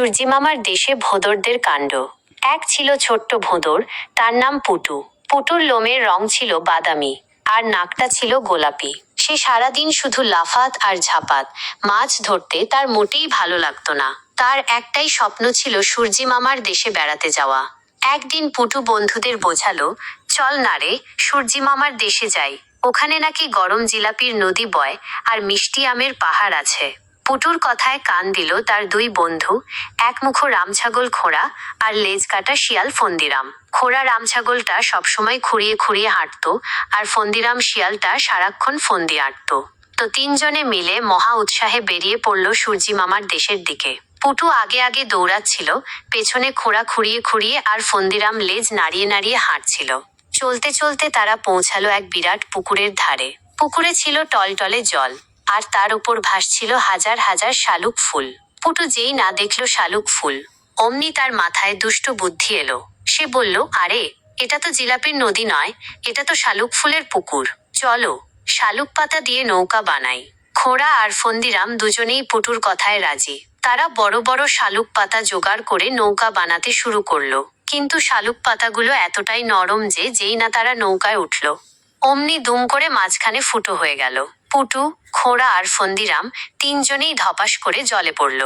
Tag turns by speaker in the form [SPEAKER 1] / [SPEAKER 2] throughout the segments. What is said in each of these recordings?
[SPEAKER 1] সূর্যি মামার দেশে ভোঁদরদের কাণ্ড। এক ছিল ছোট্ট ভোঁদর, তার নাম পুটু। পুটুর লোমের রং ছিল বাদামি, আর নাকটা ছিল গোলাপি। সে সারাদিন শুধু লাফাত আর ঝাপাত। মাছ ধরতে তার মোটেই ভালো লাগতো না। তার একটাই স্বপ্ন ছিল সূর্যি মামার দেশে বেড়াতে যাওয়া। একদিন পুটু বন্ধুদের বোঝালো, চল না রে সূর্যি মামার দেশে যাই। ওখানে নাকি গরম জিলাপির নদী বয় আর মিষ্টি আমের পাহাড় আছে। পুটুর কথায় কান দিল তার দুই বন্ধু, একমুখো রামছাগল খোঁড়া আর লেজ কাটা শিয়াল ফন্দিরাম। খোঁড়া রামছাগলটা সবসময় খুঁড়িয়ে খুঁড়িয়ে হাঁটতো আর ফন্দিরাম শিয়ালটা সারাক্ষণ ফন্দি আঁটতো। তো তিনজনে মিলে মহা উৎসাহে বেরিয়ে পড়ল সূর্যি মামার দেশের দিকে। পুটু আগে আগে দৌড়াচ্ছিল, পেছনে খোঁড়া খুঁড়িয়ে খুঁড়িয়ে আর ফন্দিরাম লেজ নাড়িয়ে নাড়িয়ে হাঁটছিল। চলতে চলতে তারা পৌঁছালো এক বিরাট পুকুরের ধারে। পুকুরে ছিল টলটলে জল। আর তার উপর ভাসছিল হাজার হাজার শালুক ফুল। পুটু যেই না দেখল শালুক ফুল, অমনি তার মাথায় দুষ্ট বুদ্ধি এলো। সে বলল, আরে, এটা তো জিলাপির নদী নয়, এটা তো শালুক ফুলের পুকুর। চলো, শালুক পাতা দিয়ে নৌকা বানাই। খোড়া আর ফন্দিরাম দুজনেই পুটুর কথায় রাজি। তারা বড় বড় শালুক পাতা জোগাড় করে নৌকা বানাতে শুরু করল। কিন্তু শালুক পাতাগুলো এতটাই নরম যে যেই না তারা নৌকায় উঠল। অমনি দুম করে মাঝখানে ফুটো হয়ে গেল। পুটু, খোঁড়া আর ফন্দিরাম তিনজনেই ধপাস করে জলে পড়ল।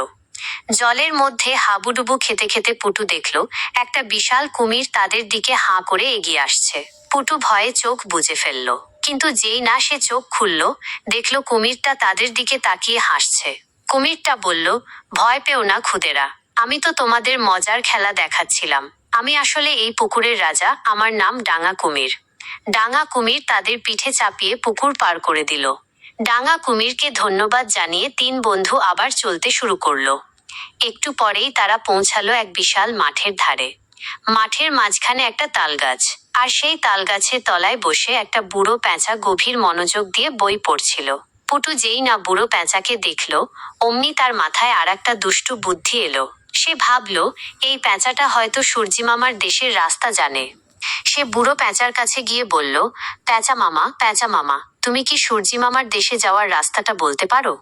[SPEAKER 1] জলের মধ্যে হাবুডুবু খেতে খেতে পুটু দেখল, একটা বিশাল কুমির তাদের দিকে হাঁ করে এগিয়ে আসছে। পুটু ভয়ে চোখ বুজে ফেলল, কিন্তু যেই না সে চোখ খুলল, দেখল কুমিরটা তাদের দিকে তাকিয়ে হাসছে। কুমিরটা বলল, ভয় পেও না খুদেরা, আমি তো তোমাদের মজার খেলা দেখাচ্ছিলাম। আমি আসলে এই পুকুরের রাজা, আমার নাম ডাঙা কুমির। ডাঙা কুমির তাদের পিঠে চাপিয়ে পুকুর পার করে দিল। ডাঙা কুমিরকে ধন্যবাদ জানিয়ে তিন বন্ধু আবার চলতে শুরু করল। একটু পরেই তারা পৌঁছালো এক বিশাল মাঠের ধারে। মাঠের মাঝখানে একটা তালগাছ, আর সেই তালগাছের তলায় বসে একটা বুড়ো প্যাঁচা গভীর মনোযোগ দিয়ে বই পড়ছিল। পুটু যেই না বুড়ো প্যাঁচাকে দেখল, অমনি তার মাথায় আর একটা দুষ্টু বুদ্ধি এলো। সে ভাবলো, এই প্যাঁচাটা হয়তো সূর্যিমামার দেশের রাস্তা জানে। সে বুড়ো প্যাঁচার কাছে গিয়ে বলল, প্যাঁচা মামা প্যাঁচা মামা, তুমি কি সূর্যি মামার দেশে যাওয়ার রাস্তাটা বলতে পারো?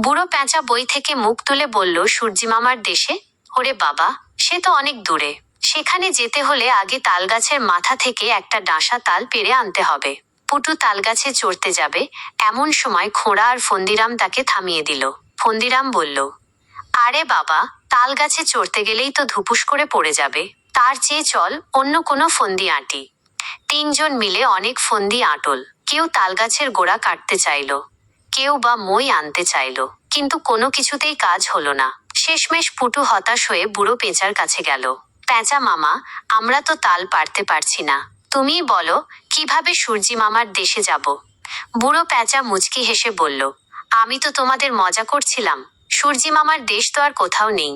[SPEAKER 1] বুড়ো প্যাঁচা বই থেকে মুখ তুলে বলল, সূর্যি মামার দেশে? ওরে বাবা, সে তো অনেক দূরে। সেখানে যেতে হলে আগে তালগাছের মাথা থেকে একটা ডাঁসা তাল পেরে আনতে হবে। পুটু তালগাছে চড়তে যাবে। এমন সময় খোঁড়া আর ফন্দিরাম তাকে থামিয়ে দিল। ফন্দিরাম বলল, আরে বাবা, তালগাছে চড়তে গেলেই তো ধুপুস করে পড়ে যাবে। তার চেয়ে চল অন্য কোনো ফন্দি আঁটি। তিনজন মিলে অনেক ফন্দি আঁটল। কেউ তালগাছের গোড়া কাটতে চাইলো। কেউ বা মই আনতে চাইলো। কিন্তু কোনো কিছুতেই কাজ হলো না। শেষমেশ পুটু হতাশ হয়ে বুড়ো পেঁচার কাছে গেল। পেঁচা মামা, আমরা তো তাল পারতে পারছি না। তুমিই বলো, কীভাবে সূর্যি মামার দেশে যাব? বুড়ো পেঁচা মুচকি হেসে বলল, আমি তো তোমাদের মজা করছিলাম। সূর্যি মামার দেশ তো আর কোথাও নেই।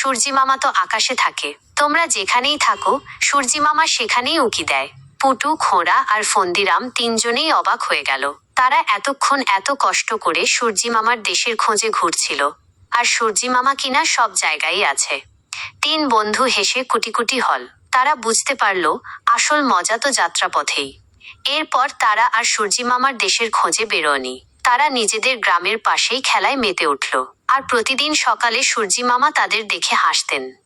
[SPEAKER 1] সূর্যি মামা তো আকাশে থাকে। তোমরা যেখানেই থাকো, সূর্যি মামা সেখানেই উকি দেয়। পুটু, খোঁড়া আর ফন্দিরাম তিনজনেই অবাক হয়ে গেল। তারা এতক্ষণ এত কষ্ট করে সূর্যি মামার দেশের খোঁজে ঘুরছিল। আর সূর্যি মামা কিনা সব জায়গায় আছে। তিন বন্ধু হেসে কুটি কুটি হল। তারা বুঝতে পারল, আসল মজা তো যাত্রাপথেই। এরপর তারা আর সূর্যি মামার দেশের খোঁজে বেরোয়নি। তারা নিজেদের গ্রামের পাশেই খেলায় মেতে উঠল। আর প্রতিদিন সকালে সূর্যি মামা তাদের দেখে হাসতেন।